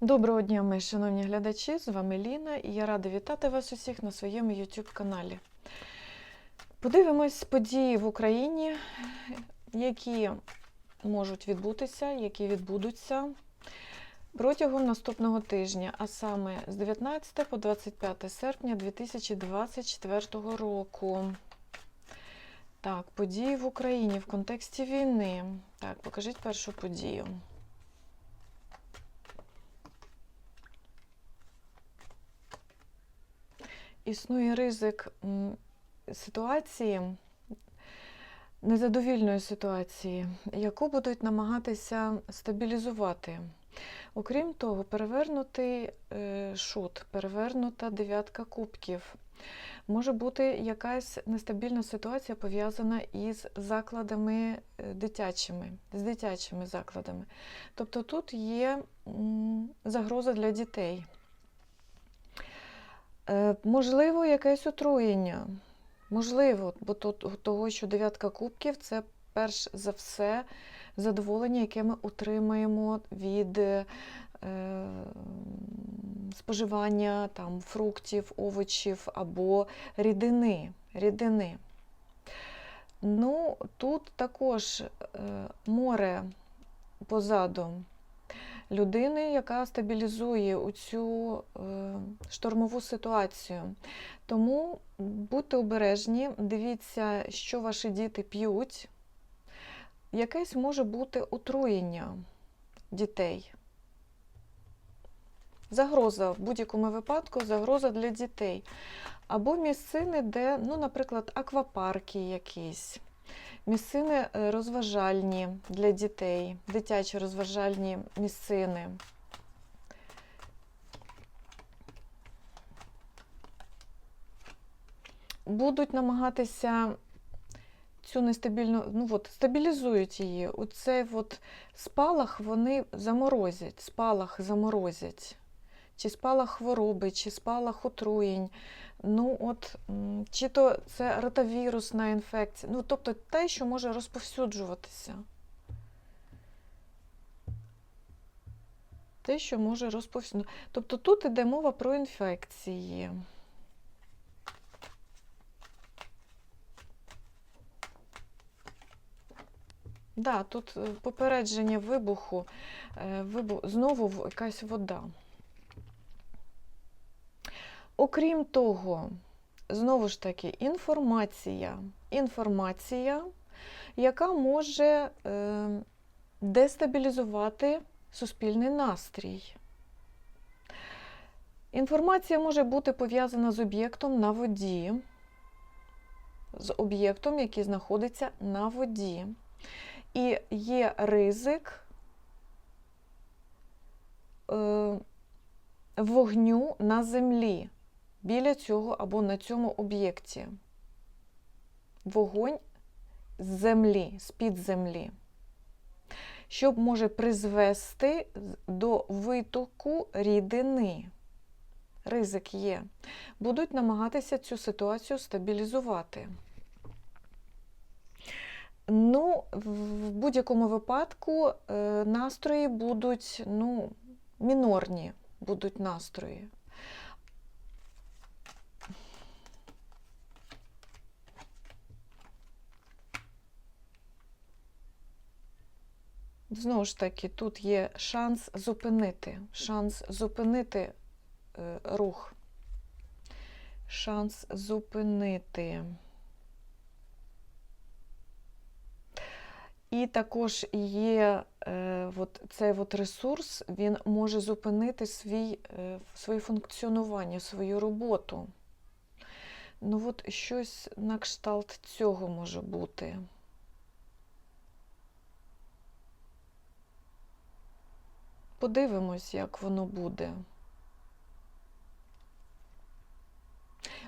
Доброго дня, мої шановні глядачі! З вами Ліна і я рада вітати вас усіх на своєму YouTube каналі. Подивимось події в Україні, які можуть відбутися, які відбудуться протягом наступного тижня, а саме з 19 по 25 серпня 2024 року. Так, події в Україні в контексті війни. Так, покажіть першу подію. Існує ризик ситуації, незадовільної ситуації, яку будуть намагатися стабілізувати. Окрім того, перевернутий е, шут, перевернута дев'ятка кубків. Може бути якась нестабільна ситуація пов'язана із закладами е, дитячими, з дитячими закладами. Тобто тут є загроза для дітей. Е, Можливо, якесь отруєння. Можливо, бо того, що дев'ятка кубків це перш за все задоволення, яке ми отримаємо від е, споживання там, фруктів, овочів або рідини. рідини. Ну, тут також е, море позаду людини, яка стабілізує цю е, штормову ситуацію. Тому будьте обережні, дивіться, що ваші діти п'ють. Якесь може бути отруєння дітей. Загроза в будь-якому випадку загроза для дітей. Або місцини, де, ну, наприклад, аквапарки якісь, місцини е, розважальні для дітей, дитячі розважальні місцини. Будуть намагатися цю нестабільну, ну от, стабілізують її. Оцей от спалах вони заморозять, спалах заморозять. Чи спалах хвороби, чи спалах отруєнь. Ну, от, чи то це ротавірусна інфекція, ну, тобто те, що може розповсюджуватися. Те, що може розповсюджуватися. Тобто тут йде мова про інфекції. Да, тут е, попередження вибуху, е, вибух, знову якась вода. Окрім того, знову ж таки, інформація, інформація, яка може е, дестабілізувати суспільний настрій. Інформація може бути пов'язана з об'єктом на воді, з об'єктом, який знаходиться на воді. І є ризик е, вогню на землі біля цього або на цьому об'єкті. Вогонь з землі, з-під землі, що може призвести до витоку рідини. Ризик є. Будуть намагатися цю ситуацію стабілізувати. Ну, в будь-якому випадку е, настрої будуть ну, мінорні будуть настрої. Знову ж таки, тут є шанс зупинити, шанс зупинити е, рух, шанс зупинити. І також є е, от цей от ресурс, він може зупинити свій, е, своє функціонування, свою роботу. Ну от щось на кшталт цього може бути. Подивимось, як воно буде.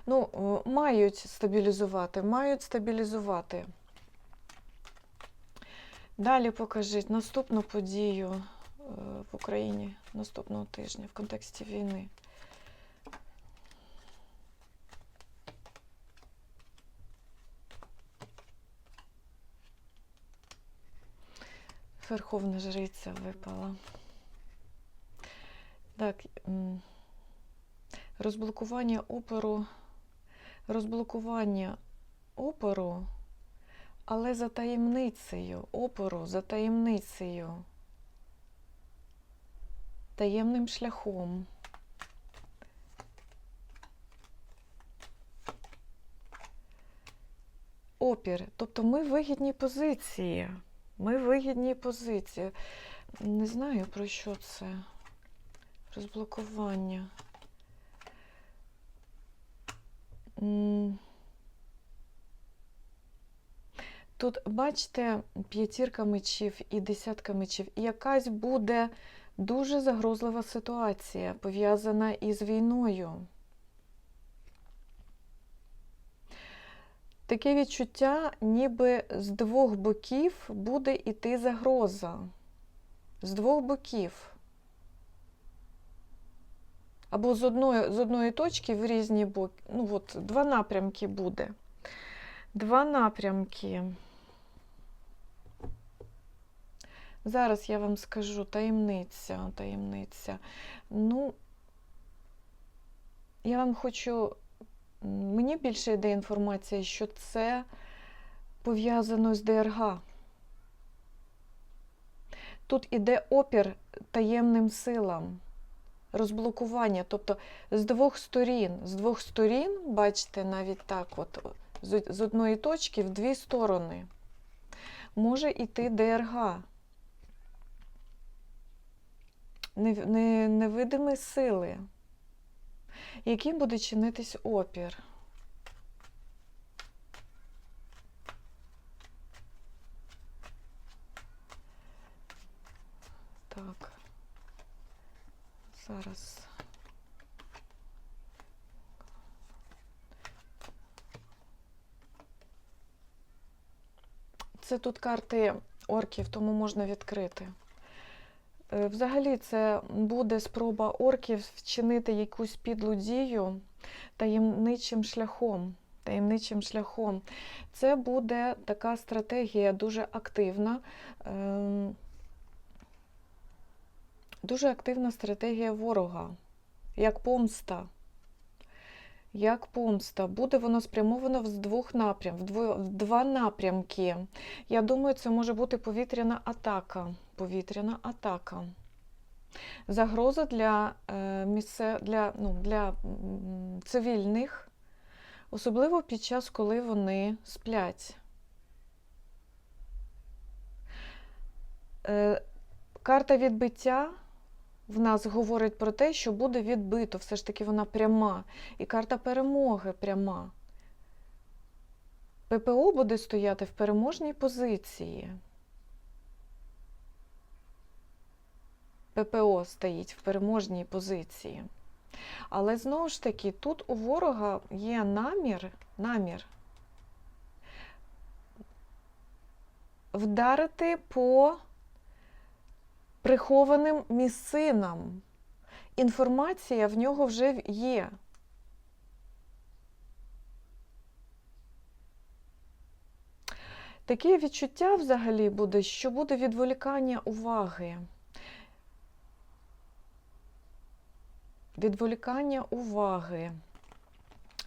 Ну, е, мають стабілізувати, мають стабілізувати. Далі покажіть наступну подію е, в Україні наступного тижня в контексті війни. Верховна жриця випала. Так, розблокування опору, розблокування опору, але за таємницею, опору за таємницею, таємним шляхом. Опір. Тобто ми в вигідній позиції. Ми в вигідній позиції. Не знаю, про що це. Розблокування. Тут, бачите, п'ятірка мечів і десятка мечів. І якась буде дуже загрозлива ситуація, пов'язана із війною. Таке відчуття, ніби з двох боків буде йти загроза. З двох боків. Або з одної, з одної точки в різні боки. Ну, от, два напрямки буде. Два напрямки. Зараз я вам скажу таємниця, таємниця. Ну, я вам хочу. Мені більше йде інформація, що це пов'язано з ДРГ. Тут іде опір таємним силам, розблокування. Тобто з двох сторін, з двох сторін, бачите, навіть так, от, з одної точки в дві сторони, може йти ДРГ. Не- не- Невидимі сили, яким буде чинитись опір. Так. Зараз. Це тут карти орків, тому можна відкрити. Е, Взагалі, це буде спроба орків вчинити якусь підлу дію таємничим шляхом. Таємничим шляхом. Це буде така стратегія дуже активна. Дуже активна стратегія ворога, як помста. Як помста. Буде воно спрямовано з двох напрям, в два напрямки. Я думаю, це може бути повітряна атака. Повітряна атака. Загроза для, е, місце, для, ну, для цивільних, особливо під час, коли вони сплять. Е, Карта відбиття в нас говорить про те, що буде відбито, все ж таки вона пряма. І карта перемоги пряма. ППО буде стояти в переможній позиції. ППО стоїть в переможній позиції. Але знову ж таки, тут у ворога є намір, намір вдарити по прихованим місцинам. Інформація в нього вже є. Таке відчуття взагалі буде, що буде відволікання уваги. Відволікання уваги.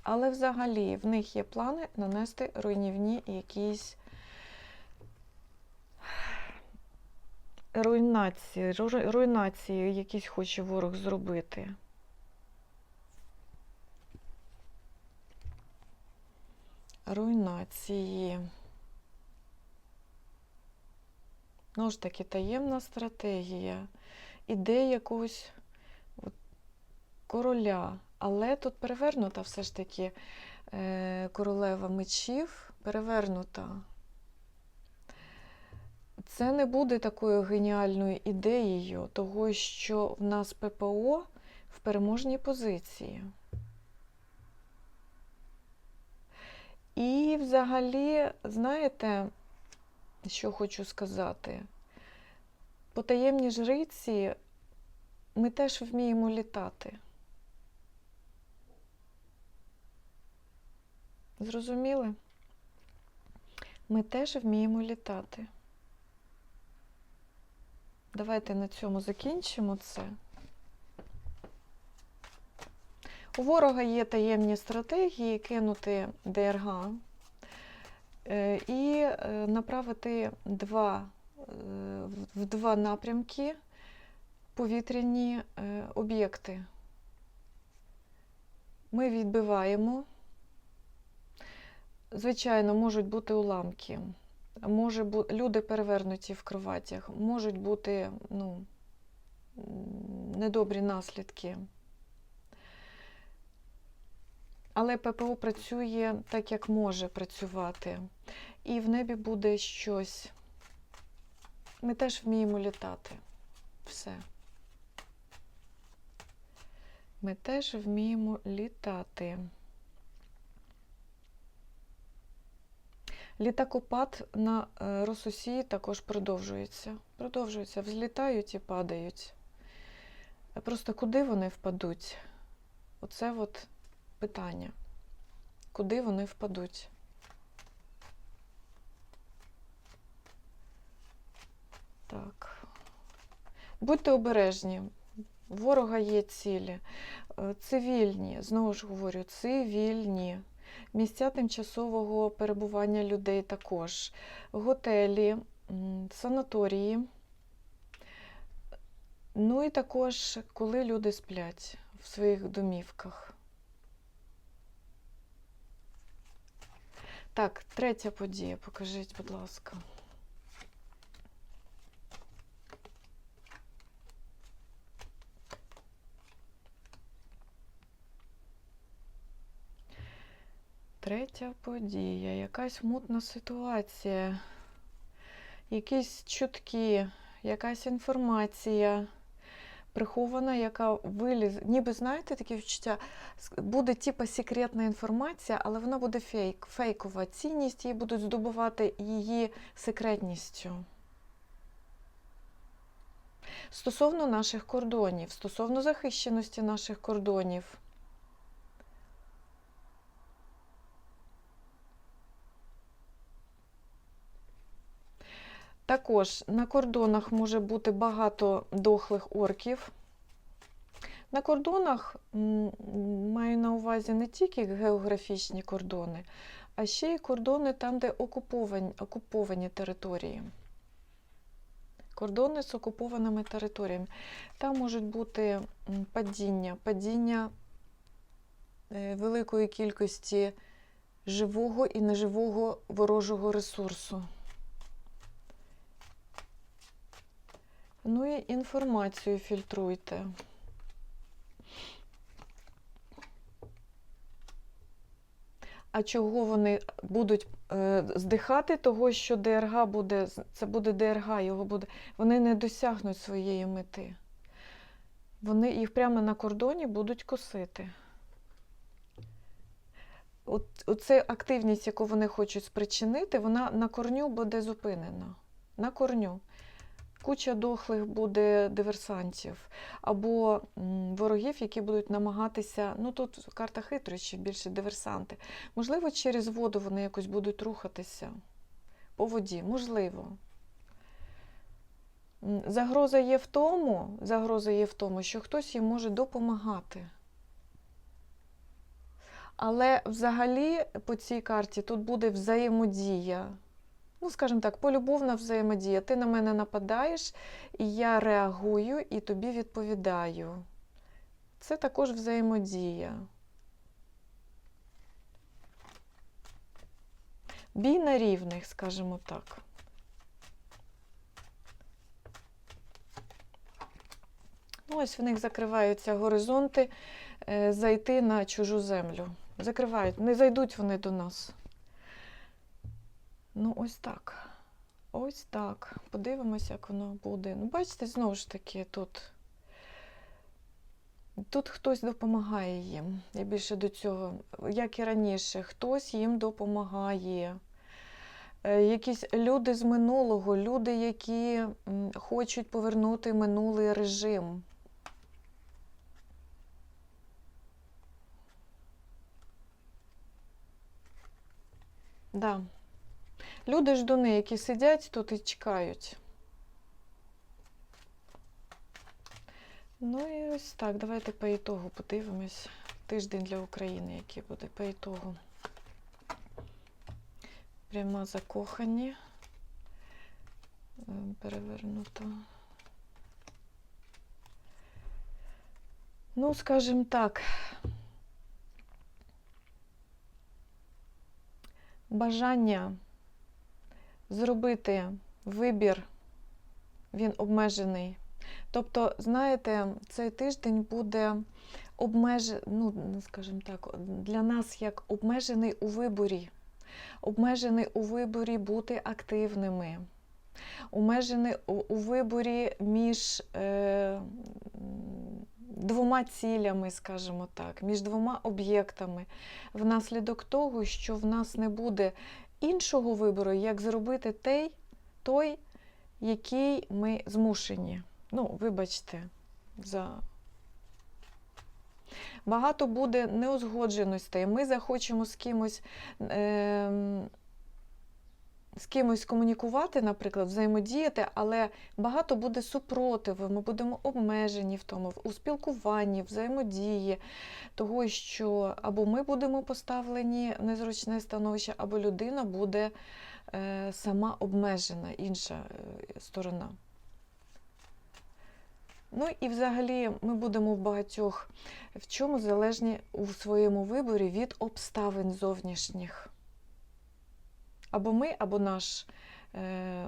Але взагалі в них є плани нанести руйнівні якісь руйнації, руйнації якісь хоче ворог зробити. Руйнації. Ну ж таки, таємна стратегія. Ідея якогось от, короля. Але тут перевернута все ж таки е, королева мечів, перевернута. Це не буде такою геніальною ідеєю того, що в нас ППО в переможній позиції. І взагалі, знаєте, що хочу сказати? Потаємні жриці ми теж вміємо літати. Зрозуміли? Ми теж вміємо літати. Давайте на цьому закінчимо це. У ворога є таємні стратегії кинути ДРГ е, і е, направити два, е, в два напрямки повітряні об'єкти. Ми відбиваємо. Звичайно, можуть бути уламки, може бу... люди перевернуті в кроватях, можуть бути ну, недобрі наслідки. Але ППО працює так, як може працювати. І в небі буде щось. Ми теж вміємо літати. Все. Ми теж вміємо літати. Літакопад на е, Росусії також продовжується. Продовжується, взлітають і падають. Е, Просто куди вони впадуть? Оце от питання. Куди вони впадуть? Так. Будьте обережні. Ворога є цілі. Е, Цивільні, знову ж говорю, цивільні. Місця тимчасового перебування людей також. Готелі, санаторії. Ну і також, коли люди сплять в своїх домівках. Так, третя подія, покажіть, будь ласка. Третя подія, якась мутна ситуація, якісь чутки, якась інформація прихована, яка виліз. Ніби знаєте таке відчуття, буде типа секретна інформація, але вона буде фейк, фейкова. Цінність її будуть здобувати її секретністю. Стосовно наших кордонів, стосовно захищеності наших кордонів. Також на кордонах може бути багато дохлих орків. На кордонах маю на увазі не тільки географічні кордони, а ще й кордони там, де окуповані, окуповані території. Кордони з окупованими територіями. Там можуть бути падіння, падіння е, великої кількості живого і неживого ворожого ресурсу. Ну і інформацію фільтруйте. А чого вони будуть е, здихати, того, що ДРГ буде, це буде ДРГ, його буде, вони не досягнуть своєї мети. Вони їх прямо на кордоні будуть косити. От, оце активність, яку вони хочуть спричинити, вона на корню буде зупинена. На корню куча дохлих буде диверсантів або ворогів, які будуть намагатися. Ну тут карта хитрощі, більше диверсанти. Можливо, через воду вони якось будуть рухатися по воді. Можливо. Загроза є в тому, загроза є в тому, що хтось їм може допомагати. Але взагалі по цій карті тут буде взаємодія ну, скажімо так, полюбовна взаємодія. Ти на мене нападаєш, і я реагую і тобі відповідаю. Це також взаємодія. Бій на рівних, скажімо так. Ну, ось в них закриваються горизонти е, зайти на чужу землю. Закривають, не зайдуть вони до нас. Ну, ось так. Ось так. Подивимося, як воно буде. Ну, бачите, знову ж таки, тут. Тут хтось допомагає їм. Я більше до цього, як і раніше, хтось їм допомагає. Е, Якісь люди з минулого, люди, які хочуть повернути минулий режим. Да. Люди ждуни, які сидять тут і чекають. Ну і ось так, давайте по ітогу подивимось. тиждень для України, який буде по ітогу. Пряма закохані. Е, Перевернуто. Ну, скажімо так. Бажання зробити вибір, він обмежений. Тобто, знаєте, цей тиждень буде обмежений, ну, скажімо так, для нас як обмежений у виборі. Обмежений у виборі бути активними, обмежений у виборі між е, двома цілями, скажімо так, між двома об'єктами, внаслідок того, що в нас не буде іншого вибору, як зробити той, той який ми змушені. Ну, вибачте, за багато буде неузгодженостей. Ми захочемо з кимось. Е- з кимось комунікувати, наприклад, взаємодіяти, але багато буде супротиву, ми будемо обмежені в тому, у спілкуванні, взаємодії, того, що або ми будемо поставлені в незручне становище, або людина буде е, сама обмежена, інша е, сторона. Ну і взагалі ми будемо в багатьох в чому залежні у своєму виборі від обставин зовнішніх. Або ми, або наш е,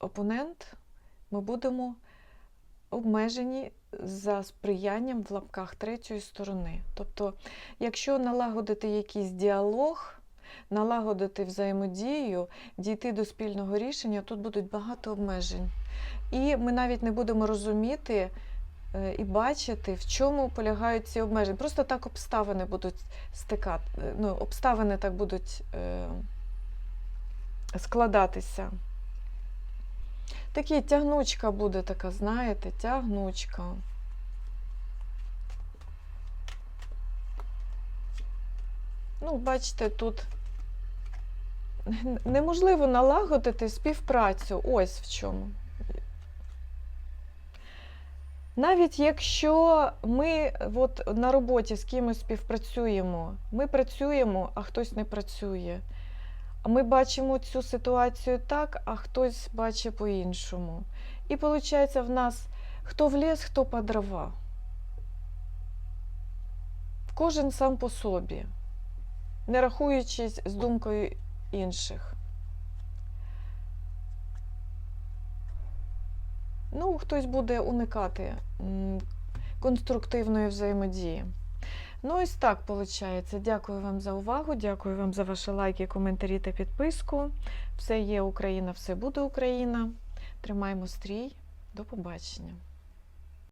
опонент, ми будемо обмежені за сприянням в лапках третьої сторони. Тобто, якщо налагодити якийсь діалог, налагодити взаємодію, дійти до спільного рішення, тут будуть багато обмежень. І ми навіть не будемо розуміти е, і бачити, в чому полягають ці обмеження. Просто так обставини будуть стикати, е, ну, обставини так будуть е, складатися. Такі тягнучка буде така, знаєте, тягнучка. Ну, бачите, тут неможливо налагодити співпрацю. Ось в чому. Навіть якщо ми от на роботі з кимось співпрацюємо, ми працюємо, а хтось не працює. Ми бачимо цю ситуацію так, а хтось бачить по-іншому. І виходить, в нас хто в ліс, хто по дрова. Кожен сам по собі, не рахуючись з думкою інших. Ну, хтось буде уникати конструктивної взаємодії. Ну, ось так виходить. Дякую вам за увагу, дякую вам за ваші лайки, коментарі та підписку. Все є Україна, все буде Україна. Тримаємо стрій. До побачення.